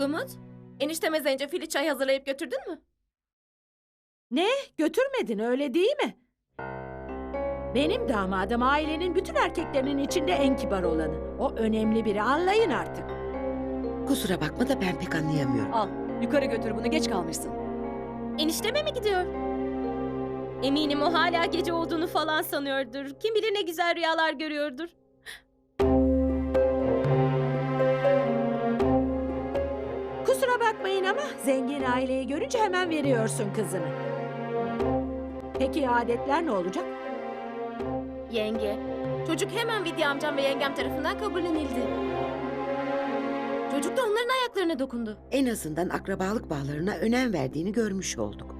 Umut, enişteme zencefilli çay hazırlayıp götürdün mü? Ne? Götürmedin öyle değil mi? Benim damadım ailenin bütün erkeklerinin içinde en kibar olanı. O önemli biri anlayın artık. Kusura bakma da ben pek anlayamıyorum. Al, yukarı götür bunu geç kalmışsın. Enişteme mi gidiyor? Eminim o hala gece olduğunu falan sanıyordur. Kim bilir ne güzel rüyalar görüyordur. Kusura bakmayın ama zengin aileyi görünce hemen veriyorsun kızını. Peki adetler ne olacak? Yenge. Çocuk hemen Vidya amcam ve yengem tarafından kabullenildi. Çocuk da onların ayaklarına dokundu. En azından akrabalık bağlarına önem verdiğini görmüş olduk.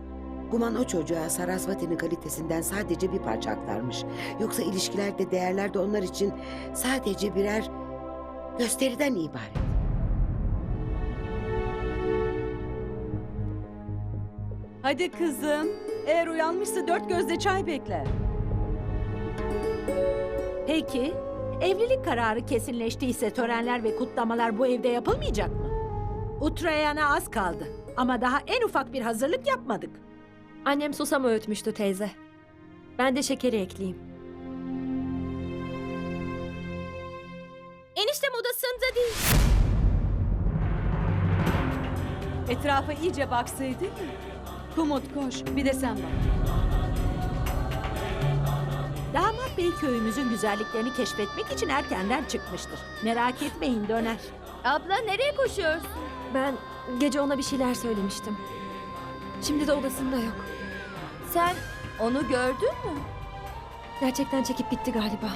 Guman o çocuğa Sarasvati'nin kalitesinden sadece bir parça aktarmış. Yoksa ilişkiler de değerler de onlar için sadece birer gösteriden ibaret. Hadi kızım. Eğer uyanmışsa dört gözle çay bekler. Peki, evlilik kararı kesinleştiyse törenler ve kutlamalar bu evde yapılmayacak mı? Utrayana az kaldı ama daha en ufak bir hazırlık yapmadık. Annem susam öğütmüştü teyze. Ben de şekeri ekleyeyim. Eniştem odasında değil. Etrafa iyice baksaydın. Kumut koş, bir de sen bak. Damat Bey köyümüzün güzelliklerini keşfetmek için erkenden çıkmıştır. Merak etmeyin döner. Abla nereye koşuyorsun? Ben gece ona bir şeyler söylemiştim. Şimdi de odasında yok. Sen onu gördün mü? Gerçekten çekip gitti galiba.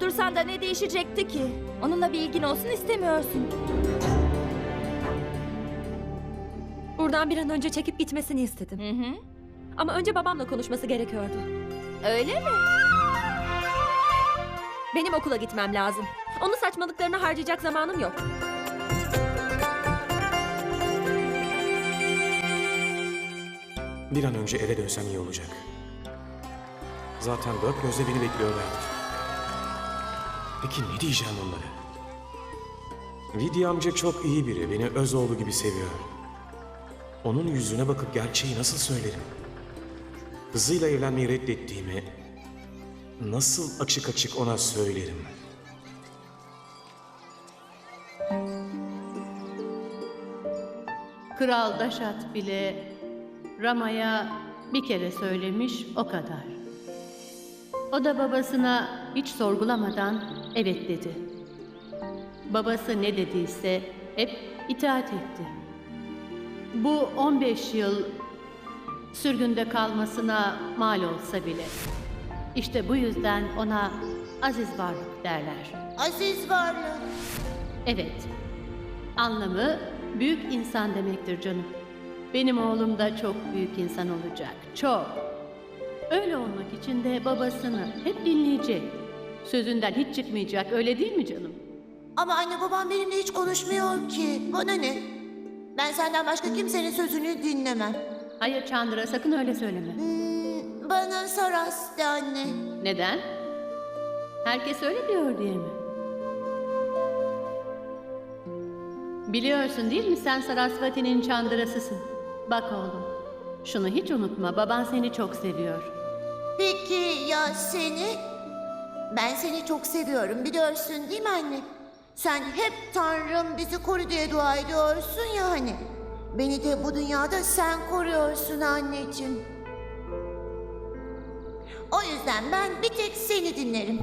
Durdursan da ne değişecekti ki? Onunla bir ilgin olsun istemiyorsun. Buradan bir an önce çekip gitmesini istedim. Hı hı. Ama önce babamla konuşması gerekiyordu. Öyle mi? Benim okula gitmem lazım. Onu saçmalıklarına harcayacak zamanım yok. Bir an önce eve dönsem iyi olacak. Zaten dört gözle beni bekliyorlardır. Peki ne diyeceğim onlara? Vidya amca çok iyi biri, beni öz oğlu gibi seviyor. Onun yüzüne bakıp gerçeği nasıl söylerim? Kızıyla evlenmeyi reddettiğimi nasıl açık açık ona söylerim? Kral Daşat bile Rama'ya bir kere söylemiş o kadar. O da babasına hiç sorgulamadan evet dedi. Babası ne dediyse hep itaat etti. Bu 15 yıl sürgünde kalmasına mal olsa bile. İşte bu yüzden ona aziz varlık derler. Aziz varlık. Evet. Anlamı büyük insan demektir canım. Benim oğlum da çok büyük insan olacak. Çok. Öyle olmak için de babasını hep dinleyecek. Sözünden hiç çıkmayacak. Öyle değil mi canım? Ama anne babam benimle hiç konuşmuyor ki. Bana ne? Ben senden başka kimsenin sözünü dinlemem. Hayır Chandra sakın öyle söyleme. Hmm, bana Saras de anne. Neden? Herkes öyle diyor diye mi? Biliyorsun değil mi sen Sarasvati'nin çandırasısın. Bak oğlum, şunu hiç unutma baban seni çok seviyor. Peki ya seni? Ben seni çok seviyorum biliyorsun değil mi anne? Sen hep Tanrım bizi koru diye dua ediyorsun ya hani. Beni de bu dünyada sen koruyorsun anneciğim. O yüzden ben bir tek seni dinlerim.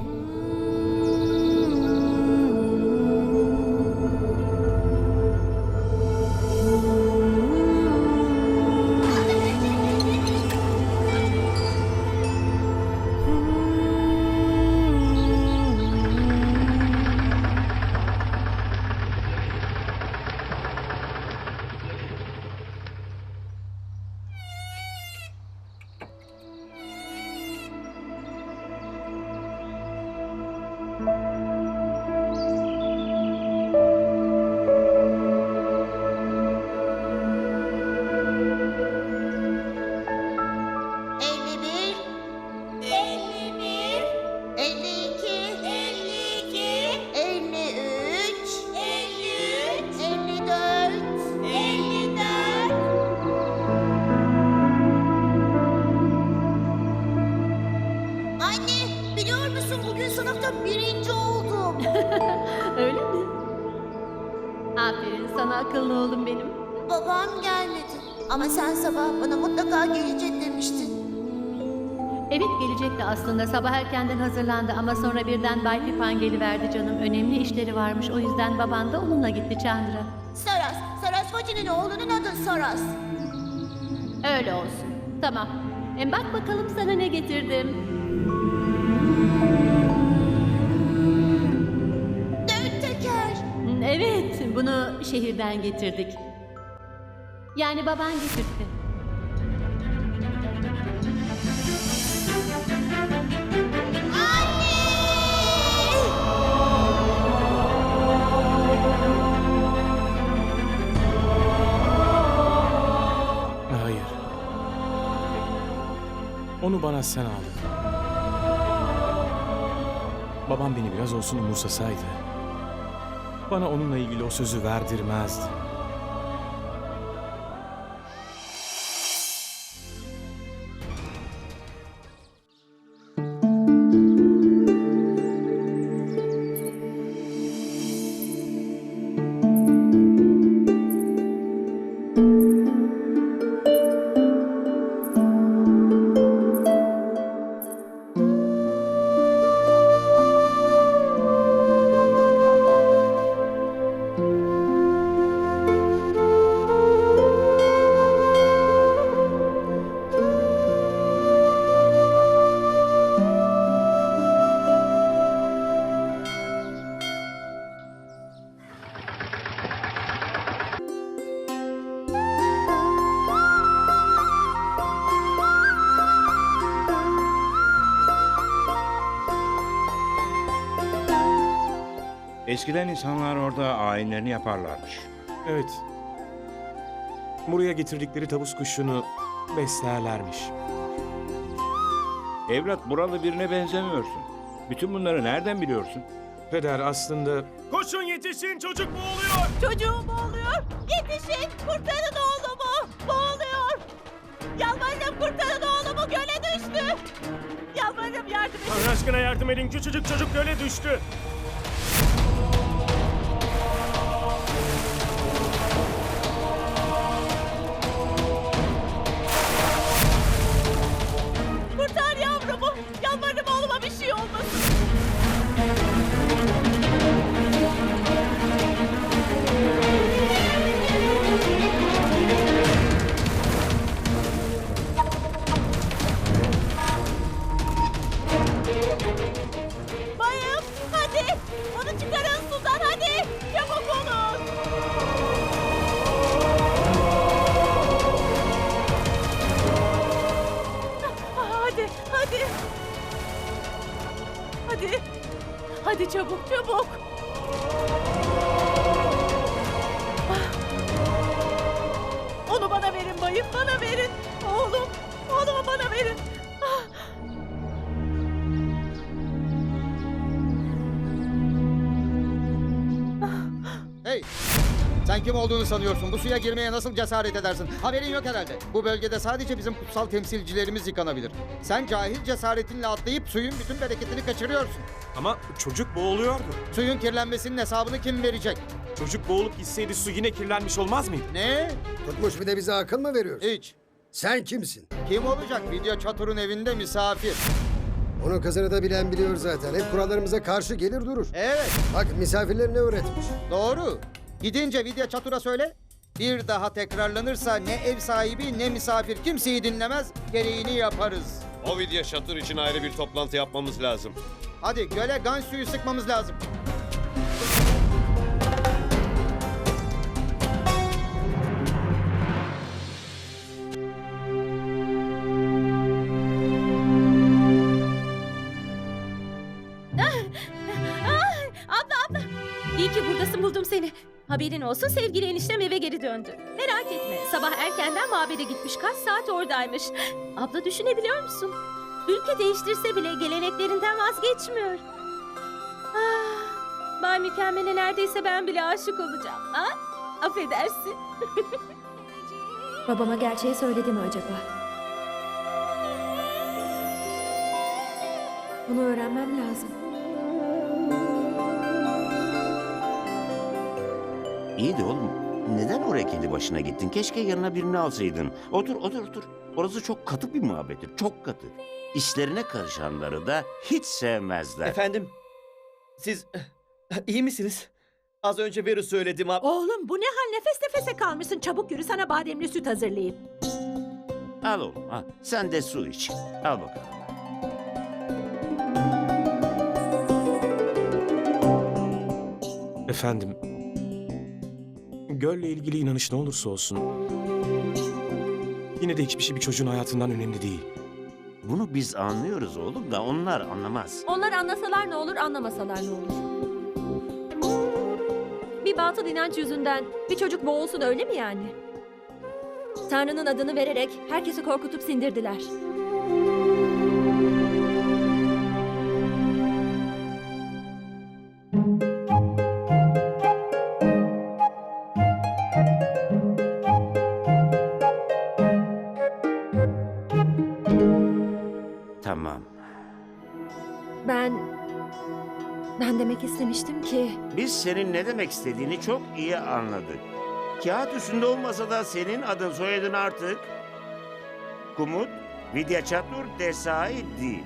Musun bugün sınıfta birinci oldum. Öyle mi? Aferin sana akıllı oğlum benim. Babam gelmedi. Ama sen sabah bana mutlaka gelecek demiştin. Evet gelecekti aslında sabah erkenden hazırlandı ama sonra birden Bay Pipan geliverdi canım. Önemli işleri varmış o yüzden baban da onunla gitti Chandra. Saras. Sarasvati'nin oğlunun adı Saras. Öyle olsun. Tamam. E bak bakalım sana ne getirdim. Dört teker. Evet, bunu şehirden getirdik. Yani baban getirdi. Hayır. Onu bana sen aldın. Babam beni biraz olsun umursasaydı. Bana onunla ilgili o sözü verdirmezdi. Eskiden insanlar orada ayinlerini yaparlarmış. Evet. Buraya getirdikleri tavus kuşunu beslerlermiş. Evlat buralı birine benzemiyorsun. Bütün bunları nereden biliyorsun? Peder aslında Koşun yetişin çocuk boğuluyor. Çocuğum boğuluyor. Yetişin kurtarın oğlumu. Boğuluyor. Yalvarırım kurtarın oğlumu göle düştü. Yalvarırım yardım edin. Tanrı aşkına yardım edin küçücük çocuk göle düştü. Hey! Sen kim olduğunu sanıyorsun? Bu suya girmeye nasıl cesaret edersin? Haberin yok herhalde. Bu bölgede sadece bizim kutsal temsilcilerimiz yıkanabilir. Sen cahil cesaretinle atlayıp suyun bütün bereketini kaçırıyorsun. Ama çocuk boğuluyordu. Suyun kirlenmesinin hesabını kim verecek? Çocuk boğulup gitseydi su yine kirlenmiş olmaz mıydı? Ne? Tutmuş bir de bize akıl mı veriyorsun? Hiç. Sen kimsin? Kim olacak? Video çaturun evinde misafir. Onun kızını da bilen biliyor zaten. Hep kurallarımıza karşı gelir durur. Evet, Bak misafirler ne öğretmiş. doğru. Gidince video çatura söyle. Bir daha tekrarlanırsa ne ev sahibi ne misafir kimseyi dinlemez. Gereğini yaparız. O video şatır için ayrı bir toplantı yapmamız lazım. Hadi göle gan suyu sıkmamız lazım. Haberin olsun sevgili eniştem eve geri döndü. Merak etme sabah erkenden mabede gitmiş kaç saat oradaymış. Abla düşünebiliyor musun? Ülke değiştirse bile geleneklerinden vazgeçmiyor. Ah, Bay Mükemmel'e neredeyse ben bile aşık olacağım. Ha? Affedersin. Babama gerçeği söyledi mi acaba? Bunu öğrenmem lazım. İyi de oğlum. Neden oraya kendi başına gittin? Keşke yanına birini alsaydın. Otur, otur, otur. Orası çok katı bir muhabbettir. Çok katı. İşlerine karışanları da hiç sevmezler. Efendim, siz iyi misiniz? Az önce Veru söyledim ab... Oğlum bu ne hal nefes nefese kalmışsın. Çabuk yürü sana bademli süt hazırlayayım. Al oğlum, al. Sen de su iç. Al bakalım. Efendim, gölle ilgili inanış ne olursa olsun... Yine de hiçbir şey bir çocuğun hayatından önemli değil. Bunu biz anlıyoruz oğlum da onlar anlamaz. Onlar anlasalar ne olur, anlamasalar ne olur? Bir batıl inanç yüzünden bir çocuk boğulsun öyle mi yani? Tanrı'nın adını vererek herkesi korkutup sindirdiler. Demek istemiştim ki... Biz senin ne demek istediğini çok iyi anladık. Kağıt üstünde olmasa da senin adın soyadın artık... Kumut Vidya Çatur Desai değil.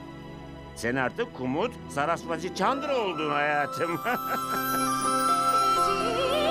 Sen artık Kumut Sarasvati Chandra oldun hayatım.